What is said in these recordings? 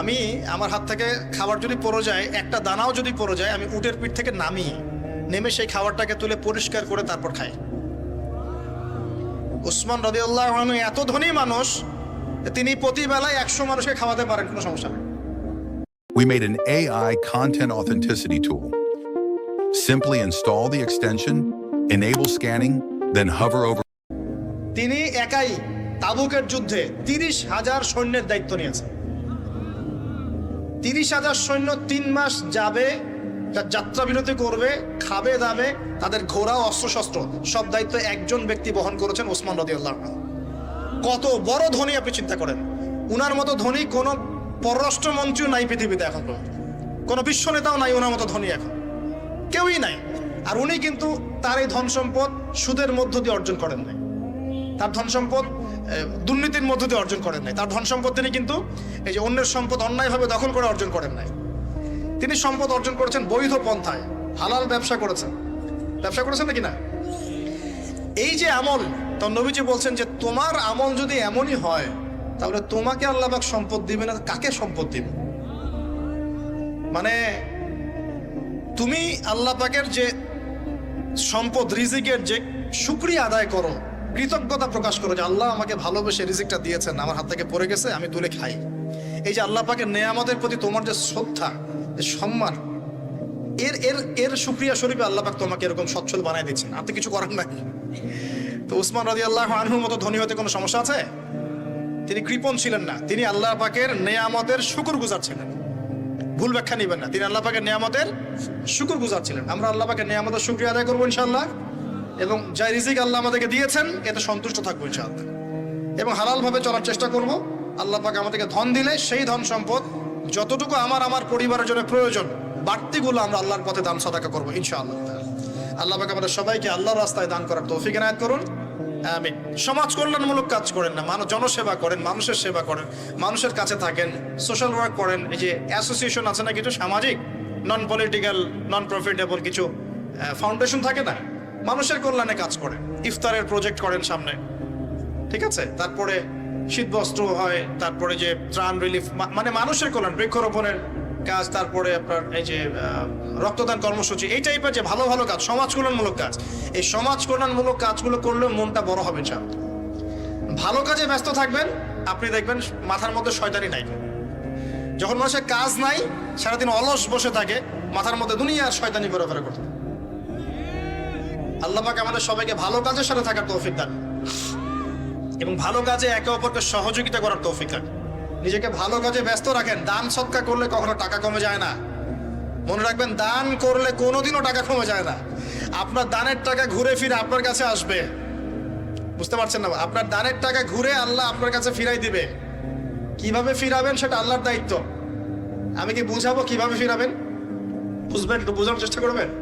আমি আমার হাত থেকে খাবার যদি পড়ে যায় একটা দানাও যদি পড়ে যায় আমি উটের পিঠ থেকে নামি নেমে সেই খাবারটাকে তুলে পরিষ্কার করে তারপর খাই। উসমান রদিউল্লাহ এত ধনী মানুষ তিনি প্রতি বেলায় একশো মানুষকে খাওয়াতে পারেন কোনো সমস্যা নেই। We made an AI content authenticity tool. Simply install the extension, enable scanning, then hover over তিনি একাই তাবুকের যুদ্ধে তিরিশ হাজার সৈন্যের দায়িত্ব নিয়েছেন। তিরিশ হাজার সৈন্য তিন মাস যাবে যা- যাত্রা বিরতি করবে, খাবে, দাবে, তাদের ঘোড়া, অস্ত্রশস্ত্র, সব দায়িত্ব একজন ব্যক্তি বহন করেছেন ওসমান রদিউল্লাহ কত বড় ধনী আপনি চিন্তা করেন। উনার মতো ধনী কোন পররাষ্ট্রমন্ত্রীও নাই পৃথিবীতে এখন। কোনো বিশ্ব নেতাও নাই ওনার মতো ধনী এখন। কেউই নাই। আর উনি কিন্তু তার এই ধন সম্পদ সুদের মধ্য দিয়ে অর্জন করেন নাই। তার ধন সম্পদ দুর্নীতির মধ্য দিয়ে অর্জন করেন নাই। তার ধন সম্পদ তিনি কিন্তু এই যে অন্যের সম্পদ অন্যায়ভাবে দখল করে অর্জন করেন নাই। তিনি সম্পদ অর্জন করেছেন বৈধ পন্থায়, হালাল ব্যবসা করেছেন। ব্যবসা করেছেন নাকি না? এই যে আমল, তো নবীজি বলছেন যে তোমার আমল যদি এমনই হয়, তাহলে তোমাকে আল্লাহবাক সম্পদ দিবে না, কাকে সম্পদ দিবে? মানে তুমি আল্লাহ পাকের যে সম্পদ, রিজিকের যে শুক্রিয়া আদায় করো কৃতজ্ঞতা প্রকাশ করো যে আল্লাহ আমাকে ভালোবেসে রিজিকটা দিয়েছেন, আমার হাত থেকে পড়ে গেছে, আমি তুলে খাই। এই যে আল্লাহ পাকে নেয়ামতের প্রতি তোমার যে শ্রদ্ধা, যে সম্মান, এর এর এর সুক্রিয়া স্বরূপে আল্লাহ পাক তোমাকে এরকম সচ্ছল বানাই দিচ্ছেন। আপনি কিছু করার নাই। তো উসমান রাজি আল্লাহ আনহুর মতো ধনী হতে কোনো সমস্যা আছে? তিনি কৃপণ ছিলেন না। তিনি আল্লাহ পাকের নেয়ামতের শুকুর গুজার ছিলেন। ভুল ব্যাখ্যা নেবেন না। তিনি আল্লাহ পাকের নেয়ামতের শুকুর গুজার ছিলেন। আমরা আল্লাহ পাকের নেয়ামতের শুক্রিয়া আদায় করব ইনশাআল্লাহ। এবং যা রিজিক আল্লাহ আমাদেরকে দিয়েছেন, এতে সন্তুষ্ট থাকব ইনশাআল্লাহ। এবং হালালভাবে চলার চেষ্টা করব। আল্লাহ পাক আমাদেরকে ধন দিলে সেই ধন সম্পদ যতটুকু আমার আমার পরিবারের জন্য প্রয়োজন, বাড়তিগুলো আমরা আল্লাহর পথে দান সদাকা করব ইনশাআল্লাহ। আল্লাহ পাক আমাদের সবাইকে আল্লাহর রাস্তায় দান করার তৌফিক এনায়ত করুন। আমি সমাজ কল্যাণমূলক কাজ করেন না, মানুষ জনসেবা করেন, মানুষের সেবা করেন, মানুষের কাছে থাকেন সোশ্যাল ওয়ার্ক করেন, এই যে অ্যাসোসিয়েশন আছে না কিছু সামাজিক নন পলিটিক্যাল নন প্রফিটেবল কিছু ফাউন্ডেশন থাকে না? মানুষের কল্যাণে কাজ করেন ইফতারের প্রজেক্ট করেন সামনে। ঠিক আছে? তারপরে শীতবস্ত্র হয়, তারপরে যে ত্রাণ রিলিফ মানে মানুষের কল্যাণ, বৃক্ষরোপণের কাজ, তারপরে আপনার এই যে রক্তদান কর্মসূচি, এই টাইপের যে ভালো ভালো কাজ, সমাজ কল্যাণমূলক কাজ, এই সমাজ কল্যাণমূলক কাজগুলো করলে মনটা বড় হবে চাপ ভালো কাজে ব্যস্ত থাকবেন, আপনি দেখবেন মাথার মধ্যে শয়তানি নাই। যখন মানুষের কাজ নাই, সারাদিন অলস বসে থাকে, মাথার মধ্যে দুনিয়ার শয়তানি ঘোরাফেরা করতে আল্লাহ পাক আমাদের সবাইকে ভালো কাজের সাথে থাকার তৌফিক দান। এবং ভালো কাজে একে অপরকে সহযোগিতা করার তৌফিক দান। নিজেকে ভালো কাজে ব্যস্ত রাখেন। দান সৎকা করলে কখনো টাকা কমে যায় না। মনে রাখবেন, দান করলে কোনোদিনও টাকা কমে যায় না। আপনার দানের টাকা ঘুরে ফিরে আপনার কাছে আসবে। বুঝতে পারছেন না? আপনার দানের টাকা ঘুরে আল্লাহ আপনার কাছে ফিরাই দিবে। কীভাবে ফিরাবেন সেটা আল্লাহর দায়িত্ব। আমি কি বুঝাবো কীভাবে ফিরাবেন? বুঝবেন, একটু বোঝানোর চেষ্টা করবেন?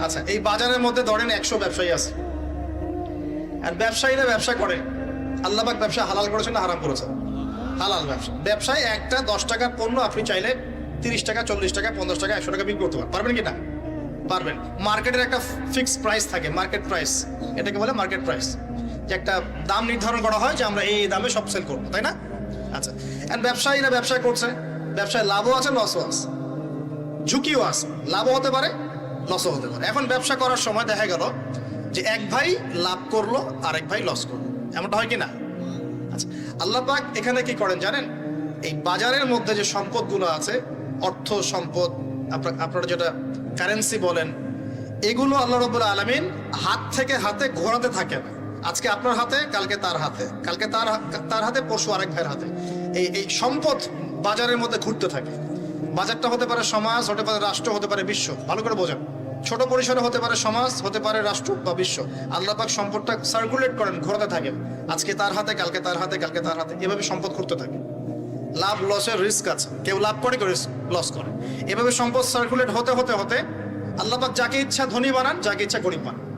আচ্ছা এই বাজারের মধ্যে ধরেন একশো ব্যবসায়ী আছে। আর ব্যবসায়ীরা ব্যবসা করে। আল্লাহবাক ব্যবসা হালাল করেছেন না হারাম করেছেন হালাল ব্যবসা। ব্যবসায় একটা দশ টাকার পণ্য আপনি চাইলে তিরিশ টাকা, চল্লিশ টাকা, পঞ্চাশ টাকা, একশো টাকা বিক্রি করতে পারবেন। কি না? পারবেন। মার্কেটের একটা ফিক্সড প্রাইস থাকে মার্কেট প্রাইস এটাকে বলে মার্কেট প্রাইস যে একটা দাম নির্ধারণ করা হয় যে আমরা এই দামে সব সেল করব, তাই না? আচ্ছা আর ব্যবসায়ীরা ব্যবসা করছে। ব্যবসায় লাভও আছে লসও আছে। ঝুঁকিও আছে। লাভও হতে পারে লসও হতে পারে। এখন ব্যবসা করার সময় দেখা গেল যে এক ভাই লাভ করল, আরেক ভাই লস করল। এমনটা হয় কি না? আচ্ছা আল্লাহ পাক এখানে কি করেন জানেন? এই বাজারের মধ্যে যে সম্পদগুলো আছে, অর্থ সম্পদ, আপনার যেটা কারেন্সি বলেন, এগুলো আল্লাহ রবুল্লা আলমিন হাত থেকে হাতে ঘোরাতে থাকে না আজকে আপনার হাতে, কালকে তার হাতে। কালকে তার তার হাতে পশু আরেক ভাইয়ের হাতে। এই এই সম্পদ বাজারের মধ্যে ঘুরতে থাকে। বাজারটা হতে পারে সমাজ, হতে পারে রাষ্ট্র, হতে পারে বিশ্ব। ভালো করে বোঝেন। ছোট পরিসরে হতে পারে সমাজ, হতে পারে রাষ্ট্র বা বিশ্ব। আল্লাহ পাক সম্পদটা সার্কুলেট করেন, ঘোরাতে থাকেন আজকে তার হাতে, কালকে তার হাতে, কালকে তার হাতে। এভাবে সম্পদ ঘুরতে থাকে। লাভ লসের রিস্ক আছে। কেউ লাভ করে, কেউ লস করে। এভাবে সম্পদ সার্কুলেট হতে হতে হতে আল্লাহ পাক যাকে ইচ্ছা ধনী বানান, যাকে ইচ্ছা গরিব বানান।